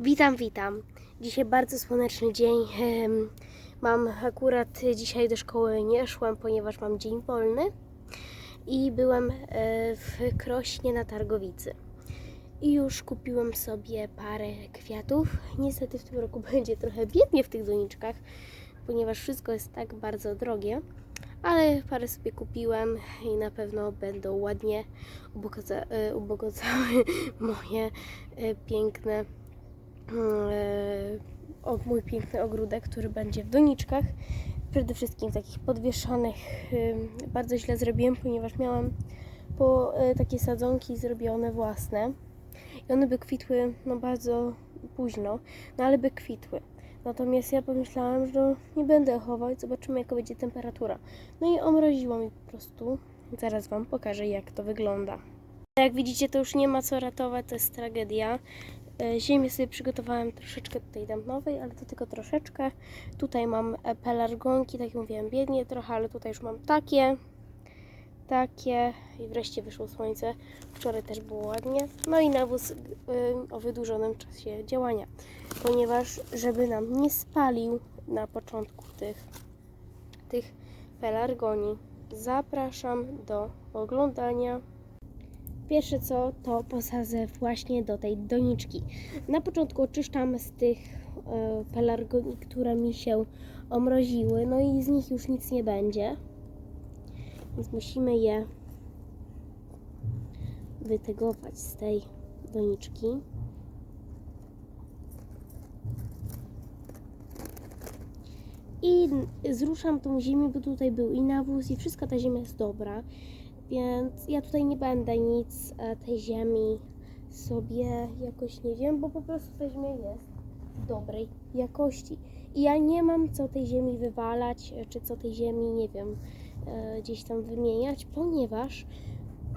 Witam, witam. Dzisiaj bardzo słoneczny dzień. Mam akurat dzisiaj do szkoły nie szłam, ponieważ mam dzień wolny i byłem e, w Krośnie na Targowicy. I już kupiłem sobie parę kwiatów. Niestety w tym roku będzie trochę biednie w tych doniczkach, ponieważ wszystko jest tak bardzo drogie. Ale parę sobie kupiłem i na pewno będą ładnie ubogaca- e, ubogacały moje e, piękne o, mój piękny ogródek, który będzie w doniczkach. Przede wszystkim takich podwieszanych. Ym, Bardzo źle zrobiłem, ponieważ miałam po e, takie sadzonki zrobione własne. I one by kwitły no bardzo późno, no ale by kwitły. Natomiast ja pomyślałam, że nie będę chować, zobaczymy jaka będzie temperatura. No i omroziło mi po prostu. Zaraz Wam pokażę jak to wygląda. Jak widzicie, to już nie ma co ratować, to jest tragedia. E, Ziemię sobie przygotowałem troszeczkę tutaj dam nowej, ale to tylko troszeczkę. Tutaj mam e, pelargonki, tak jak mówiłem, biednie trochę, ale tutaj już mam takie, takie i wreszcie wyszło słońce. Wczoraj też było ładnie. No i nawóz y, o wydłużonym czasie działania, ponieważ żeby nam nie spalił na początku tych, tych pelargonii, zapraszam do oglądania. Pierwsze co, to posadzę właśnie do tej doniczki. Na początku oczyszczam z tych e, pelargonii, które mi się omroziły, no i z nich już nic nie będzie. Więc musimy je wytegować z tej doniczki. I zruszam tą ziemię, bo tutaj był i nawóz, i wszystka ta ziemia jest dobra. Więc ja tutaj nie będę nic e, tej ziemi sobie jakoś nie wiem, bo po prostu ta ziemia jest dobrej jakości. I ja nie mam co tej ziemi wywalać, e, czy co tej ziemi, nie wiem, e, gdzieś tam wymieniać, ponieważ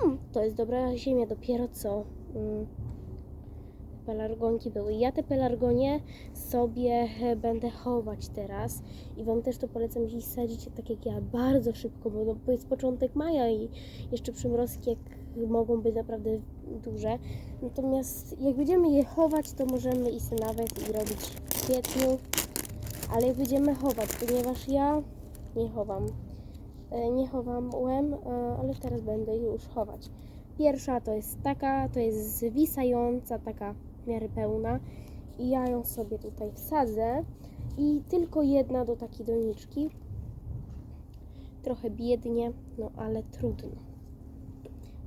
mm, to jest dobra ziemia dopiero co mm, pelargonki były. Ja te pelargonie sobie e, będę chować teraz i Wam też to polecam gdzieś sadzić tak jak ja, bardzo szybko, bo no, bo jest początek maja i jeszcze przymrozki jak mogą być naprawdę duże. Natomiast jak będziemy je chować, to możemy i nawet i robić w kwietniu, ale jak będziemy chować, ponieważ ja nie chowam, e, nie chowam łem, e, ale teraz będę już chować. Pierwsza to jest taka, to jest zwisająca, taka w miarę pełna i ja ją sobie tutaj wsadzę i tylko jedna do takiej doniczki. Trochę biednie, no ale trudno.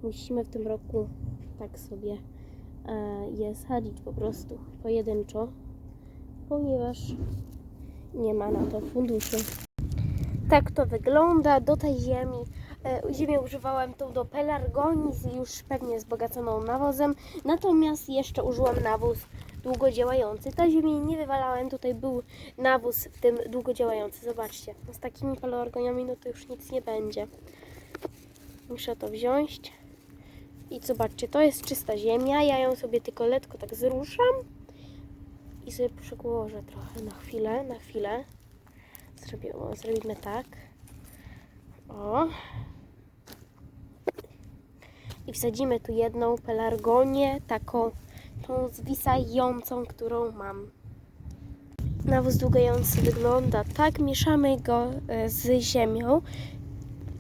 Musimy w tym roku tak sobie e, je sadzić po prostu pojedynczo, ponieważ nie ma na to funduszy. Tak to wygląda do tej ziemi. E, Ziemię używałem tą do pelargonii, już pewnie wzbogaconą nawozem, natomiast jeszcze użyłam nawóz długodziałający. Ta ziemię nie wywalałem, tutaj był nawóz w tym długodziałający. Zobaczcie, no z takimi pelargoniami no to już nic nie będzie. Muszę to wziąć. I zobaczcie, to jest czysta ziemia, ja ją sobie tylko letko tak zruszam i sobie przegłożę trochę na chwilę, na chwilę. Zrobię, o, zrobimy tak. O. I wsadzimy tu jedną pelargonię, taką tą zwisającą, którą mam. Nawóz długający wygląda tak, mieszamy go e, z ziemią.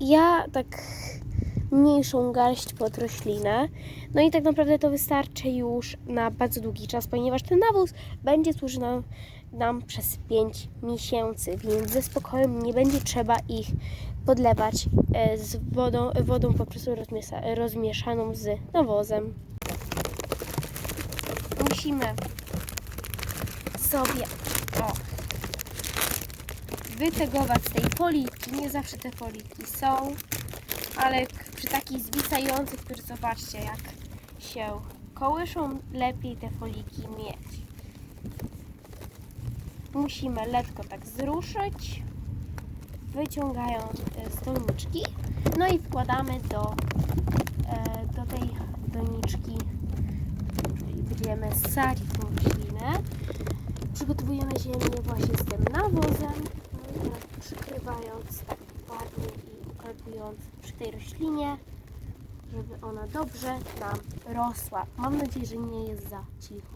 Ja tak mniejszą garść pod roślinę. No i tak naprawdę to wystarczy już na bardzo długi czas, ponieważ ten nawóz będzie służył nam, nam przez 5 miesięcy, więc ze spokojem nie będzie trzeba ich podlewać e, z wodą, wodą po prostu rozmiesza, rozmieszaną z nawozem. Musimy sobie o, wytegować tej foliki. Nie zawsze te foliki są, ale przy takich zwisających, które zobaczcie jak się kołyszą, lepiej te foliki mieć. Musimy lekko tak zruszyć, wyciągając e, z doniczki, no i wkładamy do, e, do tej doniczki, czyli będziemy sadzić tą roślinę. Przygotowujemy ziemię właśnie z tym nawozem, no tak przykrywając tak ładnie uklepując przy tej roślinie, żeby ona dobrze nam rosła. Mam nadzieję, że nie jest za cicho.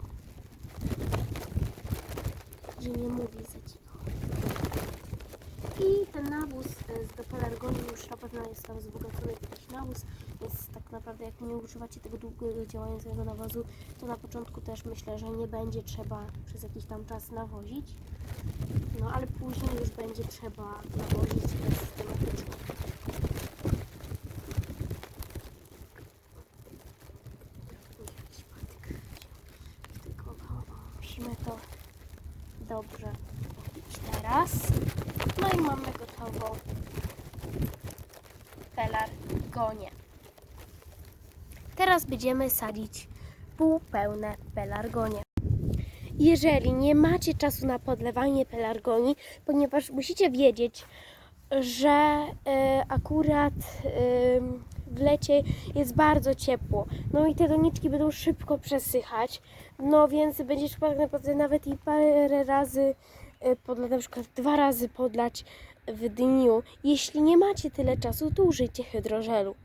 że nie mówię za cicho. I ten nawóz e, z do już na pewno jest tam wzbogacony jakiś nawóz, więc tak naprawdę jak nie używacie tego długiego działającego nawozu, to na początku też myślę, że nie będzie trzeba przez jakiś tam czas nawozić. No ale później już będzie trzeba nawozić systematycznie. Tu jakiś patyk wtykował. O, Musimy to dobrze teraz. No i mamy gotową pelargonię. Teraz będziemy sadzić półpełne pelargonie. Jeżeli nie macie czasu na podlewanie pelargonii, ponieważ musicie wiedzieć, że e, akurat e, w lecie jest bardzo ciepło, no i te doniczki będą szybko przesychać, no więc będzie trzeba tak naprawdę nawet i parę razy e, podlać, na przykład dwa razy podlać w dniu. Jeśli nie macie tyle czasu, to użyjcie hydrożelu.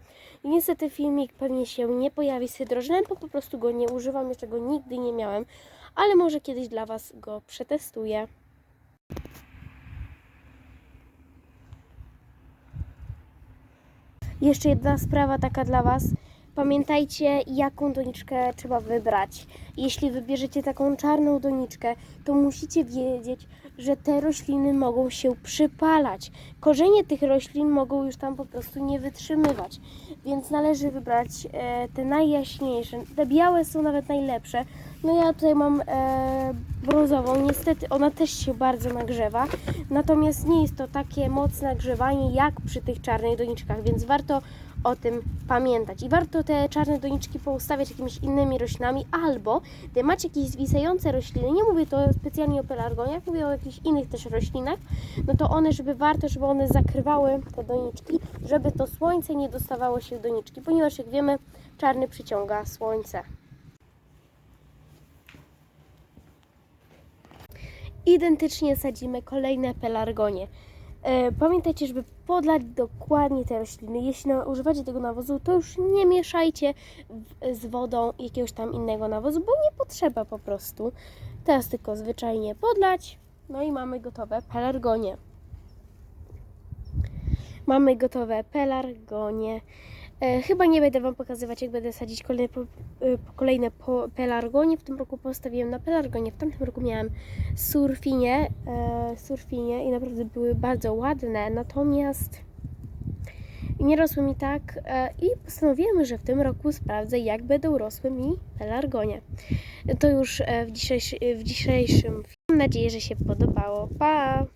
I niestety filmik pewnie się nie pojawi z hydrożelem, bo po prostu go nie używam, jeszcze go nigdy nie miałem, ale może kiedyś dla Was go przetestuję. Jeszcze jedna sprawa taka dla Was. Pamiętajcie, jaką doniczkę trzeba wybrać. Jeśli wybierzecie taką czarną doniczkę, to musicie wiedzieć, że te rośliny mogą się przypalać. Korzenie tych roślin mogą już tam po prostu nie wytrzymywać. Więc należy wybrać e, te najjaśniejsze. Te białe są nawet najlepsze. No ja tutaj mam e, bruzową. Niestety ona też się bardzo nagrzewa. Natomiast nie jest to takie mocne nagrzewanie jak przy tych czarnych doniczkach, więc warto o tym pamiętać. I warto te czarne doniczki poustawiać jakimiś innymi roślinami, albo gdy macie jakieś zwisające rośliny, nie mówię to specjalnie o pelargoniach, mówię o jakichś innych też roślinach, no to one, żeby warto, żeby one zakrywały te doniczki, żeby to słońce nie dostawało się w doniczki, ponieważ jak wiemy, czarny przyciąga słońce. Identycznie sadzimy kolejne pelargonie. E, Pamiętajcie, żeby podlać dokładnie te rośliny. Jeśli używacie tego nawozu, to już nie mieszajcie z wodą jakiegoś tam innego nawozu, bo nie potrzeba po prostu. Teraz tylko zwyczajnie podlać. No i mamy gotowe pelargonie. Mamy gotowe pelargonie. E, chyba nie będę Wam pokazywać, jak będę sadzić kolejne, po, e, kolejne po, pelargonie. W tym roku postawiłem na pelargonie. W tamtym roku miałem surfinie, e, surfinie i naprawdę były bardzo ładne. Natomiast nie rosły mi tak e, i postanowiłem, że w tym roku sprawdzę, jak będą rosły mi pelargonie. To już e, w, dzisiejszy, w dzisiejszym filmie. Mam nadzieję, że się podobało. Pa!